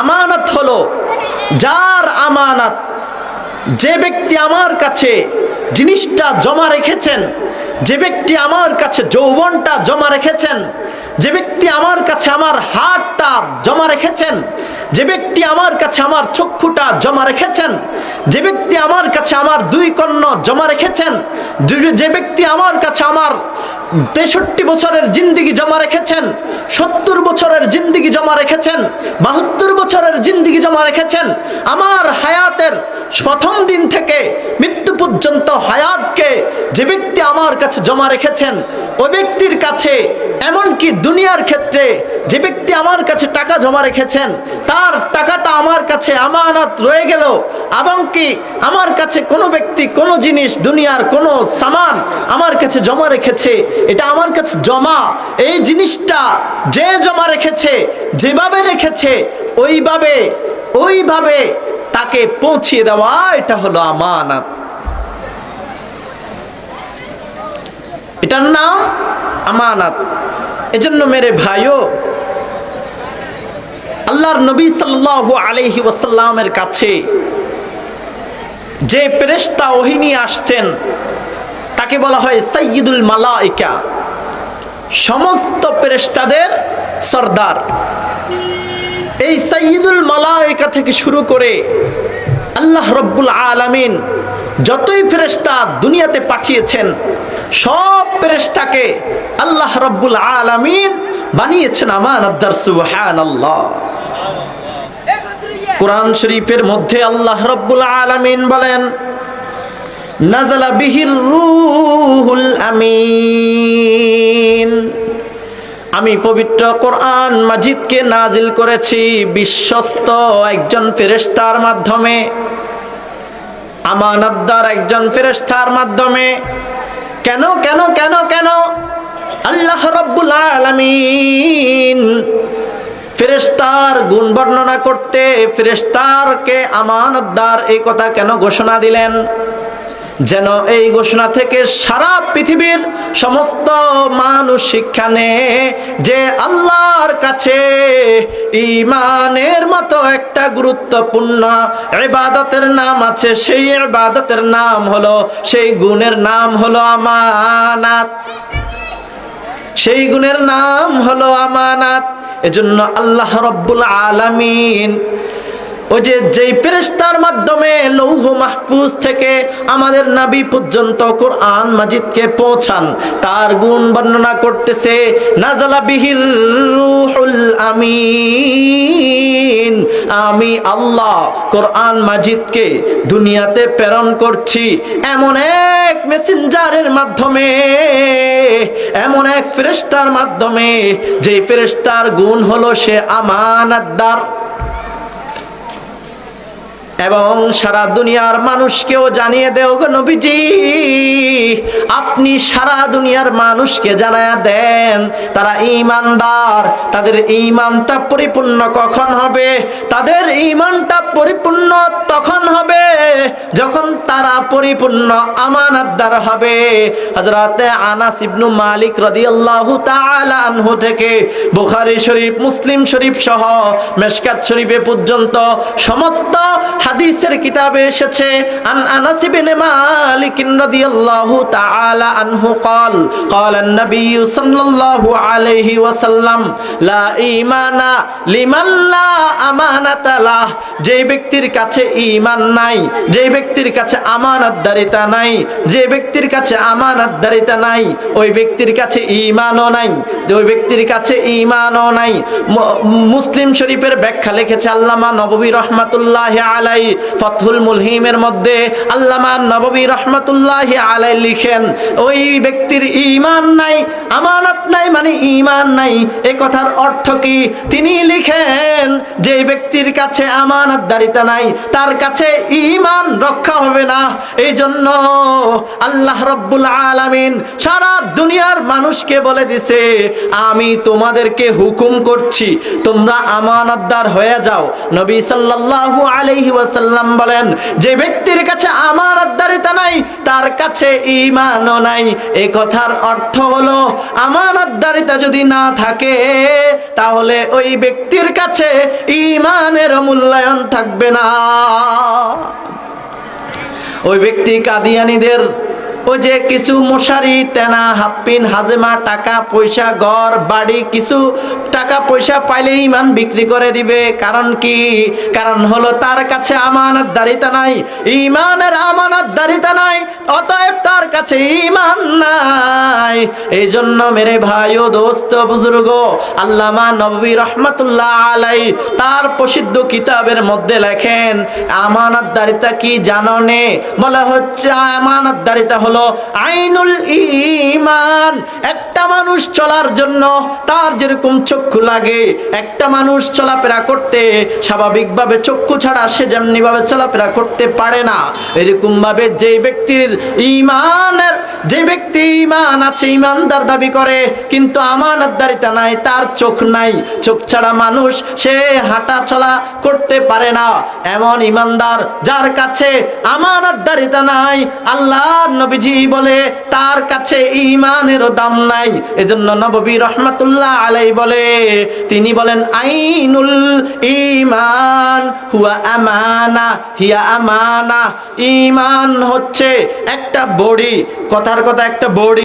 আমানত হলো যার আমানত যে ব্যক্তি আমার কাছে জিনিসটা জমা রেখেছেন, যে ব্যক্তি আমার কাছে যৌবনটা জমা রেখেছেন, যে ব্যক্তি আমার কাছে আমার হাতটা জমা রেখেছেন যে ব্যক্তি আমার কাছে আমার চক্ষুটা জমা রেখেছেন, যে ব্যক্তি আমার কাছে আমার দুই কর্ণ জমা রেখেছেন, যে- ব্যক্তি আমার কাছে আমার তেষট্টি বছরের জিন্দিগি জমা রেখেছেন, সত্তর বছরের জিন্দিগি জমা রেখেছেন, বাহাত্তর বছরের জিন্দিগি জমা রেখেছেন, আমার হায়াতের প্রথম দিন থেকে মৃত্যু পর্যন্ত হায়াতকে যে ব্যক্তি জমা রেখেছেন ওই ব্যক্তির কাছে, এমনকি দুনিয়ার ক্ষেত্রে, যে ব্যক্তি আমার কাছে টাকা জমা রেখেছেন, তার টাকাটা আমার কাছে আমানত রয়ে গেল। এবং কি আমার কাছে কোনো ব্যক্তি, কোনো জিনিস, দুনিয়ার কোনো সামান আমার কাছে জমা রেখেছে, এটা আমার কাছে জমা। এই জিনিসটা যে জমা রেখেছে, যেভাবে রেখেছে, ওইভাবে ওইভাবে তাকে পৌঁছিয়ে দেওয়া, এটা হলো আমানত। এটার নাম আমানত। এজন্য মেরে ভাইও, আল্লাহর নবী সাল্লাল্লাহু আলাইহি ওয়াসাল্লামের কাছে যে ফেরেশতা ওহিনী আসছেন, তাকে বলা হয় সাইয়্যিদুল মালাইকা, সমস্ত ফেরেশতাদের সর্দার। এই সাইয়্যিদুল মালাইকা থেকে শুরু করে আল্লাহ রব্বুল আলামিন যতই ফেরেশতা দুনিয়াতে পাঠিয়েছেন সব ফেরেশতাকে আল্লাহ রব্বুল আলামিন বানিয়েছেন আমানাদ্দার সুবহানাল্লাহ। কোরআন শরীফের মধ্যে আল্লাহ রব্বুল আলামিন বলেন নাজালা বিহির রূহুল আমিন। আমি পবিত্র কোরআন মাজিদকে নাজিল করেছি বিশ্বস্ত একজন ফেরেশতার মাধ্যমে আমানতদার একজন ফেরেশতার মাধ্যমে। কেন কেন কেন কেন? আল্লাহ রব্বুল আলামিন ফেরেশতার গুণ বর্ণনা করতে ফেরেশতারকে আমানতদার এই কথা কেন ঘোষণা দিলেন? যেন এই ঘোষণা থেকে সারা পৃথিবীর সমস্ত মানুষ শিক্ষা নেয় যে আল্লাহর কাছে ইমানের মতো একটা গুরুত্বপূর্ণ ইবাদতের নাম আছে। সেই ইবাদতের নাম হলো, সেই গুণের নাম হলো আমানাত। সেই গুণের নাম হলো আমানাত। এজন্য আল্লাহ রব্বুল আলামিন ওই যে, যেই ফেরেশতার মাধ্যমে লৌহ মাহফুজ থেকে আমাদের নাবি পর্যন্ত কোরআন মাজিদকে পৌঁছান, তার গুণ বর্ণনা করতেছে, নাজালা বিহিল রূহুল আমিন আমি আল্লাহ কোরআন মাজিদকে দুনিয়াতে প্রেরণ করছি। এমন এক মেসেঞ্জারের মাধ্যমে, এমন এক ফেরেশতার মাধ্যমে যে ফেরেশতার গুণ হলো সে আমানাতদার এবং সারা দুনিয়ার মানুষকেও জানিয়ে দেও গো নবীজি। আপনি সারা দুনিয়ার মানুষকে জানায়া দেন, তারা ইমানদার তাদের ইমানটা পরিপূর্ণ কখন হবে? তাদের ইমানটা পরিপূর্ণ তখন হবে, যখন তারা পরিপূর্ণ আমানাতদার হবে। হযরতে আনাস ইবনু মালিক রাদিয়াল্লাহু তাআলা আনহু থেকে বুখারী শরীফ, মুসলিম শরীফ সহ মেশকাত শরীফে পর্যন্ত সমস্ত হাদিসের কিতাবে এসেছে আন আনাস ইবনে মালিক রাদিয়াল্লাহু তাআলা আনহু قال قال النبي صلى الله عليه وسلم لا ঈমান লিমান লা আমানাতা লাহ যে ব্যক্তির কাছে ঈমান নাই যে ব্যক্তির কাছে আমানতদারিতা নাই যে ব্যক্তির কাছে আমানতদারিতা নাই ওই ব্যক্তির কাছে ঈমানও নাই ওই ব্যক্তির কাছে ঈমানও নাই ম- মুসলিম শরীফের ব্যাখ্যা লিখেছে আল্লামা নববী রহমাতুল্লাহ আলাই ফথুল মুলহিমের মধ্যে আল্লামা নববী রহমাতুল্লাহ আলাই লিখেন, ওই ব্যক্তির ঈমান নাই, আমানত নাই মানে ঈমান নাই। এ কথার অর্থ কি? তিনি লিখেন যে ব্যক্তির কাছে নাই, তার কাছে ঈমান রক্ষা হবে না। এই জন্য আল্লাহ রব্বুল আলামিন সারা দুনিয়ার মানুষকে বলে দিছে, আমি তোমাদেরকে হুকুম করছি, তোমরা আমানতদার হয়ে যাও। নবী সাল্লাল্লাহু আলাইহি সাল্লাম বলেন, যে ব্যক্তির কাছে আমার আদারিতা নাই, তার কাছে ইমানও নাই। এই কথার অর্থ হলো, আমার আদারিতা যদি না থাকে, তাহলে ওই ব্যক্তির কাছে ইমানের মূল্যায়ন থাকবে না। ওই ব্যক্তি কাদিয়ানিদের ওই যে কিছু মশারি, তেনা, হাপ্পিন, হাজেমা, টাকা, পয়সা, ঘর, বাড়ি, কিছু টাকা পয়সা পাইলে ইমান বিক্রি করে দিবে। কারণ কি? কারণ হলো তার কাছে আমানত দারিতা নাই, ইমানের আমানত দারিতা নাই, অতএব তার কাছে ইমান নাই। এই জন্য মেরে ভাই ও দোস্ত, বুজুর্গ, আল্লামা নবী রহমতুল্লাহ আলাই তার প্রসিদ্ধ কিতাবের মধ্যে লেখেন আমানত দারিতা কি জানো নে? বলা হচ্ছে আমানত দারিতা হলো আইনুল ইমান একটা মানুষ চলার জন্য তার যেরকম চক্ষু লাগে, একটা মানুষ চলাফেরা করতে স্বাভাবিকভাবে চক্ষু ছাড়া সে যেমনি ভাবে চলাফেরা করতে পারে না এরকম ভাবে যে ব্যক্তির ইমানের, যে ব্যক্তি ইমান আছে, ইমানদার দাবি করে, কিন্তু আমানতদারিতা নাই, তার চোখ নাই, চোখ ছাড়া মানুষ সে হাঁটা চলা করতে পারে না। এমন ইমানদার যার কাছে আমানতদারিতা নাই, আল্লাহ নবীজি বলে, তার কাছে ইমানেরও দাম নাই এজন্য নববী রহমাতুল্লাহ আলাই বলে, তিনি বলেন, আইনুল ইমান হুয়া আমানা, হিয়া আমানা। ইমান হচ্ছে একটা বড়ি, কথার কথা একটা বড়ি।